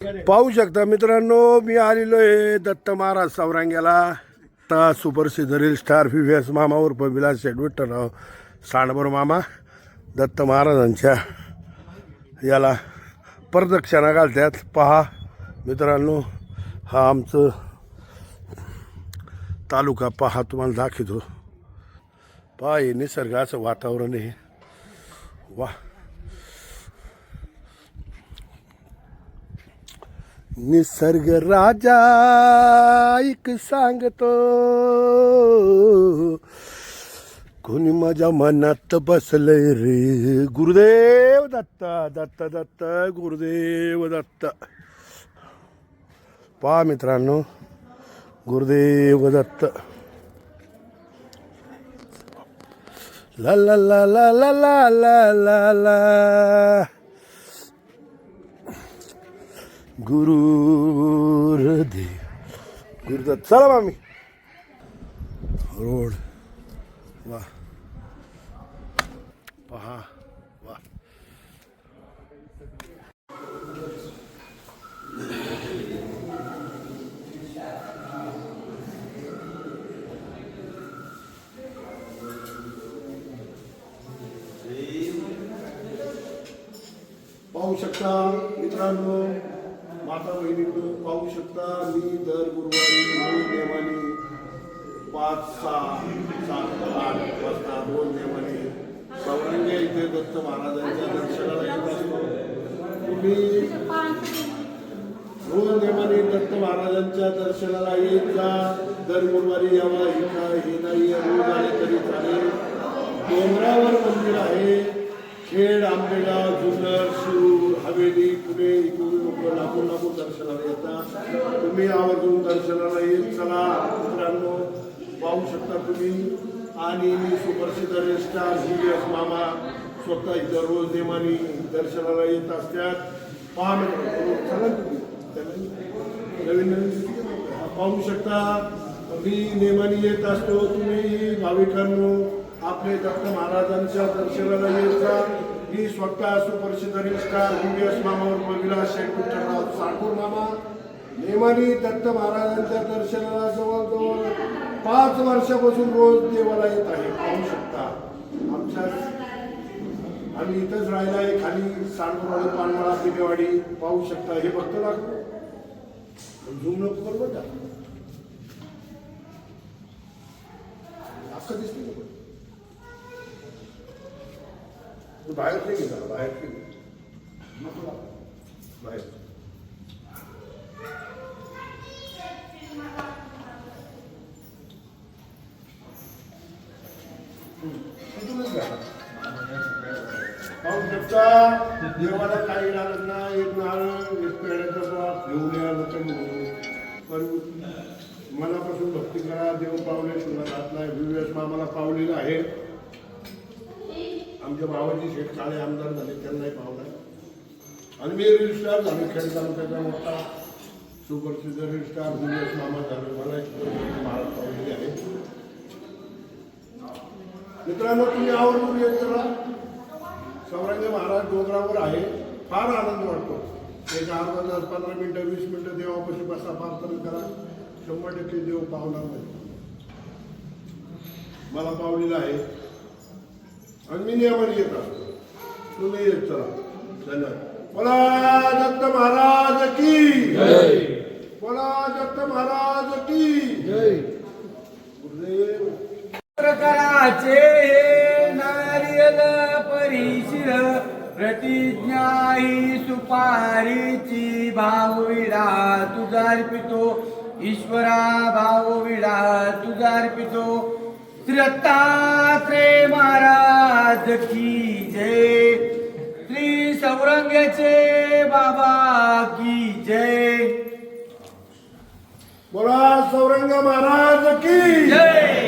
पाहू शकता मित्रांनो मी आलेलो आहे दत्त महाराज सावरांग्याला. आता सुपर सिझरील स्टार व्ही मामा उर्फ विलास शेठ सांडभर सांडबर मामा दत्त महाराजांच्या याला प्रदक्षिणा घालतात. पहा मित्रांनो हा आमचं तालुका पहा तुम्हाला दाखवतो. पहा हे निसर्गाचं वातावरण आहे. वा निसर्ग राजा एक सांगतो. कोणी माझ्या मनात बसलंय रे? गुरुदेव दत्त दत्त दत्त गुरुदेव दत्त. पहा मित्रांनो गुरुदेव दत्त. ला ला ला ला ला ला ला ला ला गुरुदेव गुरुदत्त चला मामी. रोड. वा. पहा. वा. पाहू शकता मित्रांनो माता बहिणीकडून पाहू शकता मी दर गुरुवारी दोन नेमाने पाच सहा सात आठ वाजता दोन नेमाने सौरंगे इथे दत्त महाराजांच्या दर्शनाला येत असतो. तुम्ही रोज नेमाने दत्त महाराजांच्या दर्शनाला येत जा. दर गुरुवारी यावा हे नाही रोज आले तरी चालेल. डोंगरावर मंदिर आहे. खेड आंबेगाव जुन्नर सूर हवेली पुणे इथून लोक लांबून लांबून दर्शनाला येतात. तुम्ही आवर्जून दर्शनाला येत चला मित्रांनो पाहू शकता तुम्ही. आणि मी सुप्रसिद्ध रेस्टार एस मामा स्वतः इथं रोज नेमानी दर्शनाला येत असतात. पहा मित्रांनो चला तुम्ही. नवीन नवीन पाहू शकता. मी नेमानी येत असतो. तुम्ही भाविकांनो आपले दत्त महाराजांच्या दर्शनाला येत जा मी स्वतः सुप्रसिद्ध रिस्टार विलास मामावर विलास शेख विठ्ठलराव साठूर मामा. नेमानी दत्त महाराजांच्या दर्शनाला जवळजवळ पाच वर्षापासून रोज देवाला येत आहे. पाहू शकता. आमच्या आम्ही इथंच राहिला आहे खाली सांडवाडी पानवाडा दिवेवाडी. पाहू शकता. हे बघतो लागतो झूम नको बरोबर का? अख्खं दिसते तू बाहेर नाही गेला बाहेर गेला. बाहेर. तिथूनच पाहू शकता देवाला काही लागत नाही एक नारळ एक पेढ्याचा बाप घेऊन या पण मनापासून भक्ती करा देव पावले सुद्धा घातला नाही. विवेक मामाला पावलेला आहे. आमच्या भावाजी शेठ काळे आमदार झाले त्यांनाही पावला आणि मी रील स्टार झालो खेड तालुक्याचा मोठा सुप्रसिद्ध रील स्टार मामा झाले मला एक महाराज पावलेली आहे. मित्रांनो तुम्ही आवर्जून येत चला सौरंग महाराज डोंगरावर आहे. फार आनंद वाटतो. एक अर्धा तास पंधरा मिनटं वीस मिनटं देवापाशी बसा प्रार्थना करा. शंभर टक्के देव पावणार नाही. मला पावलेला आहे. आणि मी नियमाने येत असतो. तुम्ही येत चला. धन्यवाद बोला दत्त महाराज की? बोला दत्त महाराज की नारियल परिशिर प्रतिज्ञा ही सुपारीची भावविडा तुझार्पितो. ईश्वरा भावविडा तुझार्पितो. श्री दत्तात्रय महाराज की जय। श्री सौरंग्याचे बाबा की जय। बोला सौरंग महाराज की जय।